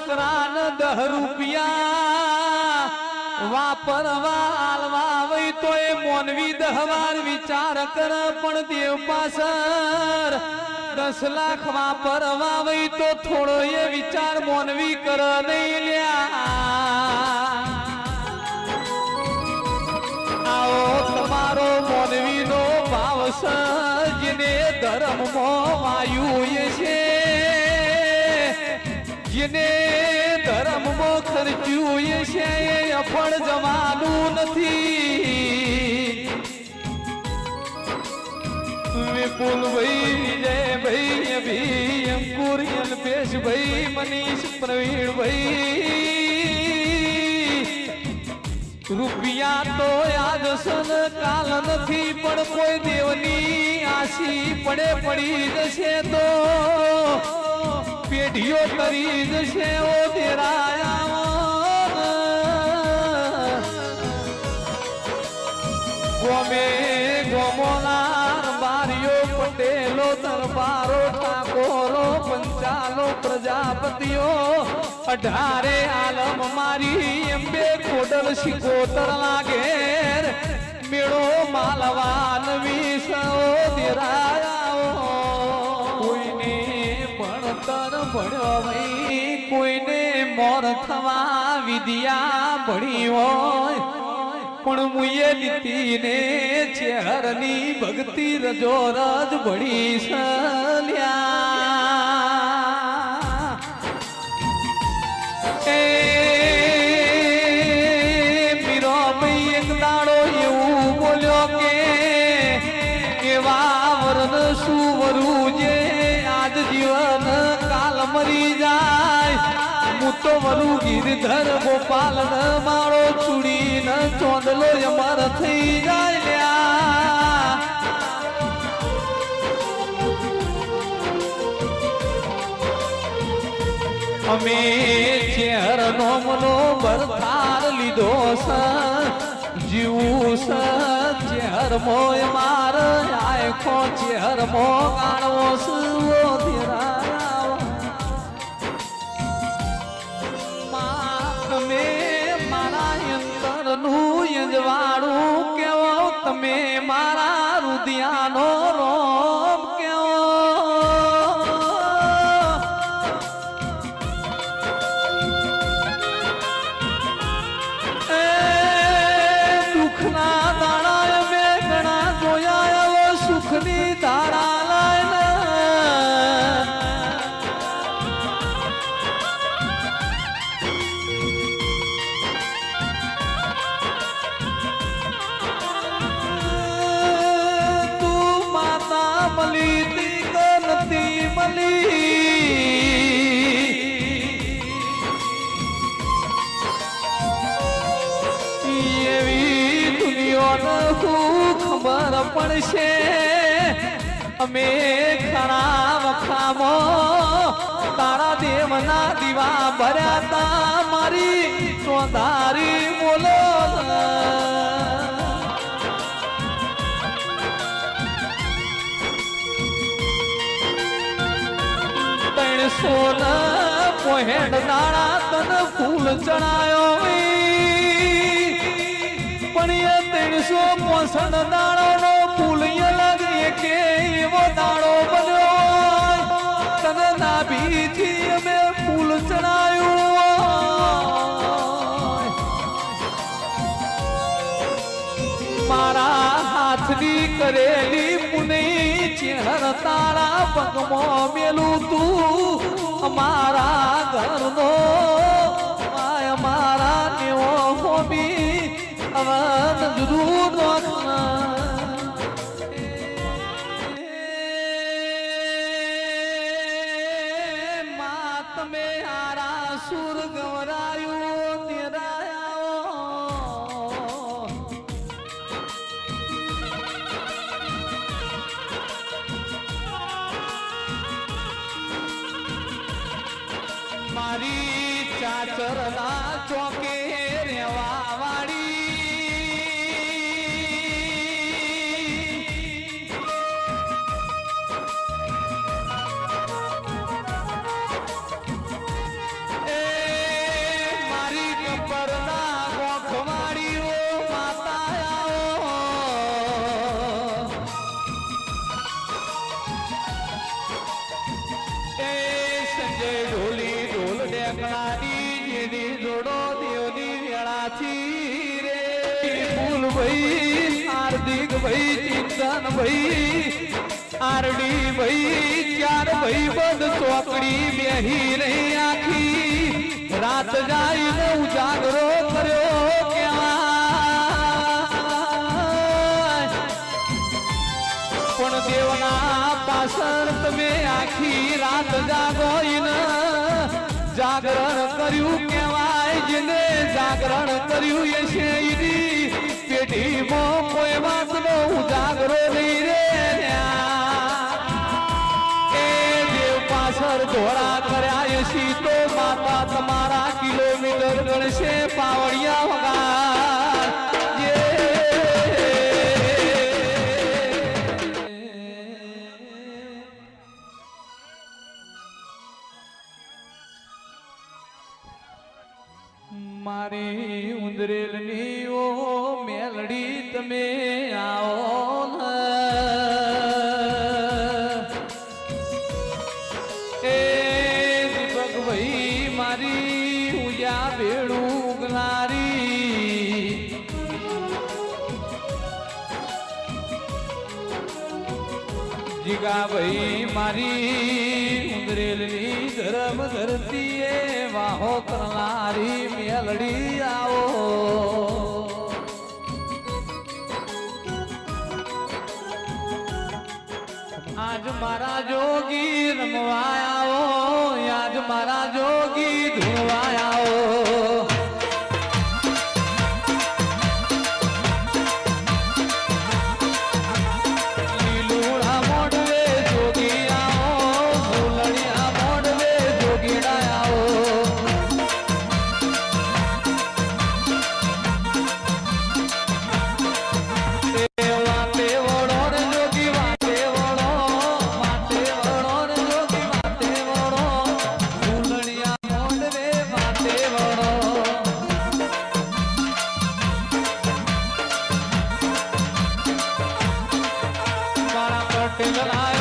છોકરાને દહ રૂપિયા. વાપરવા, આલવા વઈ તો એ મોનવી દહવાર વિચાર કર, પણ દેવ પાસર દસ લાખ વાપરવા વઈ તો થોડો એ વિચાર મોનવી કર નહીં લ્યા. આવો તમારો મોનવીનો ભાવ સજને ધર્મમાં વાયુ છે. જેને ધર્મમાં ખર્ચ્યું એ છે, એ અફળ જવાનું નથી. વિપુલભાઈ, વિજયભાઈ, અભી અંકુર અલ્પેશભાઈ મનીષ, પ્રવીણભાઈ. રૂપિયા તો યાદ સન કાલ નથી, પણ કોઈ દેવની આશી પડે પડી જશે તો. પેઢીઓ કરી જશે ઓ તેરાયા. ગોમે ગોમોના બારીઓ પટેલો, દરબારો, ઠાકોરો, પંચાલો, પ્રજાપતિઓ. અઢારે આલમ મારી બે કોડલ શિકોતર લાગે મેળો માલવાન વિષો દેરાયા ભણતર ભાઈ કોઈને મોર થવા વિદ્યા ભણી હોય. પણ મુયે લીતીને ચેહરની ભક્તિ રજો રજ ભળી સલ્યા. હું તો વરુ ગીરધર ગોપાલ ન મારો ચૂડી ન ચોંદલો અમાર થઈ જાય અમે ચેહર નો બરતાર લીધો સ. જીવું સ. ચેહર મોય માર. આયખો ચેહર મો ગાણવો સુવો યજવાડું કેવો તમે મારા રુદિયાનો રોમ પડશે. અમે ખરા વખામો. તારા દેવના દીવા ભર્યા તા મારી સોધારી બોલો ત્રણસો ના પોહેડ દાડા તને ફૂલ ચડાયો પણ એ ત્રણસો પોસણ ફૂલ અલગ કે એવો દાડો બન્યો તને નાભીથી અમે ફૂલ ચડાયું. મારા હાથની કરેલી પુની ચિહર તારા પગમાં મેલું તું. અમારા ઘરનો મારા નેવો હોબી. અવન જરૂર में आरा सुर गौरायू तेरा मारी चाचरला चौके रेवा દેવની વેળાથી રે ફૂલ ભાઈ હાર્દિક ભાઈ ચિંતન ભાઈ આરડી ભાઈ ચાર ભાઈ બંધ ચોકડી બેહી રહી આખી રાત જાય ઉજાગરો કર્યો કેવાય પણ દેવના પાછળ તમે આખી રાત જાગો ઈન જાગરણ કર્યું કેવાય જેને જાગરણ કર્યું એ છે પેઢીમાં કોઈ વાતનો ઉજાગરો નહીં રે એ દેવ પાછળ ઘોડા કર્યા એ સીતો માતા તમારા કિલોમીટર ગણશે પાવડિયા. ઉંદરેલની ઓ મેલડી તમે આવો. જીગા ભાઈ મારી, ઉંદરેલની ધરમ ધરતીએ વાહો કરનારી મેલડી આવો. આજ મારા જોગી રમવા આવો, આજ મારા જોગી ધોવા Even I